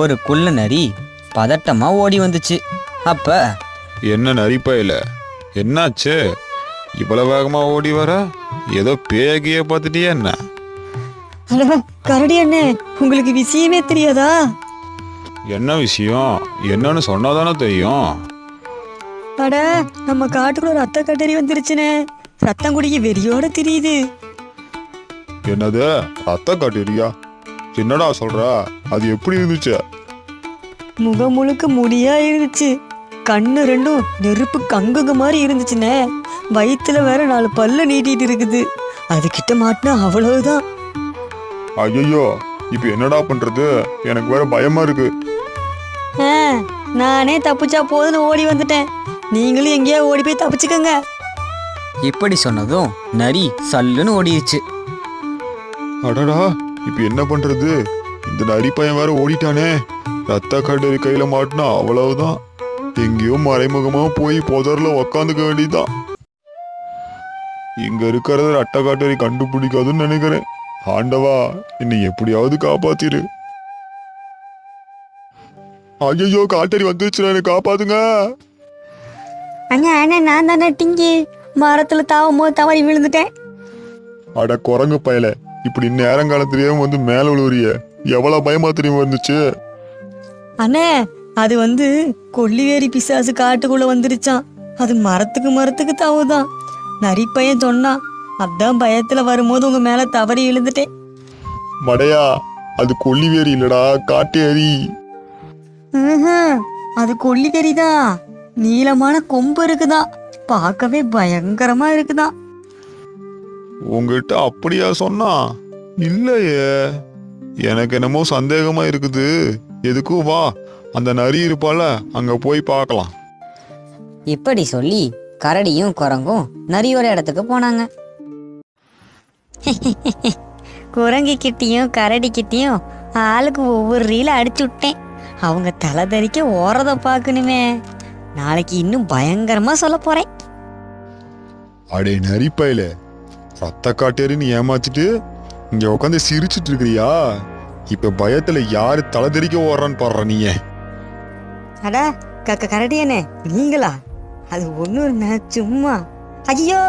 ஒரு குள்ள நரி பதட்டமா ஓடி வந்துச்சு. அப்ப என்ன நரிப்பையில என்னாச்சு? இவ்வளவு வேகமா ஓடி வர? ஏதோ பேகிய பார்த்துட்டியா என்ன? கரடி அண்ணே உங்களுக்கு விஷயமே தெரியாதா? என்ன விஷயம்? என்னன்னு சொன்னாதானே தெரியும். அட நம்ம காட்டுக்குள்ள ஒரு அத்தை கட்டறி வந்துருச்சுனே. ரத்தம் குடிக்க வெறியோட தெரியுது. என்னது? ரத்த காட்டுறியா? என்னடா சொல்ற? அது எப்படி இருந்துச்சு? முகம் முழுக்க முடியா இருந்துச்சு. கண்ணு ரெண்டும் நெருப்பு கங்குங்க மாதிரி இருந்துச்சுனே. வயித்துல வேற நாலு பல்ல நீட்டிட்டு இருக்குது. அது கிட்ட மாட்டினா அவ்வளவுதான். ஐயோ இப்போ என்னடா பண்றது? எனக்கு வேற பயமா இருக்கு. ஆ, நானே தப்பிச்சா போதுன்னு ஓடி வந்துட்டேன். நீங்களும் எங்கேயா ஓடி போய் தப்பிச்சுக்கோங்க. இப்படி சொன்னதும் நரி சல்லுன்னு ஓடிடுச்சு அடடா இப்போ என்ன பண்றது? இந்த நரி பையன் வேற ஓடிட்டானே. ரத்த கடல் கையில மாட்டினா அவ்வளவுதான். எங்கேயோ மறைமுகமா போய் புதர்ல உக்காந்துக்க வேண்டியதுதான். இங்க இருக்கிறத அட்டை காட்டறி கண்டுபிடிக்காதுன்னு நினைக்கிறேன். ஆண்டவா என்னை எப்படியாவது காப்பாத்திரு. ஐயோ காட்டறி வந்துருச்சு என்னை காப்பாத்துங்க. அண்ணா அண்ணா நான் தானே டிங்கி. மரத்துல தாவும் போது தவறி விழுந்துட்டேன். அட குரங்கு பயல. இப்படி நேரங்காலத்திலேயே வந்து மேல விழுவுறிய? எவ்வளவு பயமா தெரியுமா இருந்துச்சு? அண்ணே அது வந்து கொல்லிவேரி பிசாசு காட்டுக்குள்ள வந்துருச்சான் அது மரத்துக்கு மரத்துக்கு தாவுதான் நரிப்பையன் சொன்னான் அதான் பயத்துல வரும்போது உங்க மேல தவறி விழுந்துட்டேன். மடையா அது கொல்லிவேரி இல்லடா காட்டேரி. அது கொல்லிக்கறி தான் நீளமான கொம்பு இருக்குதான் பார்க்கவே பயங்கரமா இருக்குதான் உங்ககிட்ட அப்படியா சொன்னா? இல்லையே. எனக்கு என்னமோ சந்தேகமா இருக்குது. எதுக்கும் வா. அந்த நரி இருப்பால அங்க போய் பார்க்கலாம். இப்படி சொல்லி கரடியும் குரங்கும் நரியோட இடத்துக்கு போனாங்க. குரங்கு கிட்டயும் கரடி கிட்டயும் ஆளுக்கு ஒவ்வொரு ரீல அடிச்சு விட்டேன். அவங்க தலை தறிக்க ஓரத பார்க்கணுமே. நாளைக்கு இன்னும் பயங்கரமா சொல்ல போறேன். அடே நரி பயல. ரத்த காட்டேரின்னு ஏமாத்திட்டு இங்க உட்காந்து சிரிச்சிட்டு இருக்கிறியா? இப்ப பயத்துல யாரு தலை தெரிக்க ஓடுறான்னு பாடுற நீங்க அடா கக்க கரடி நீங்களா? அது ஒன்றும் சும்மா. ஐயோ!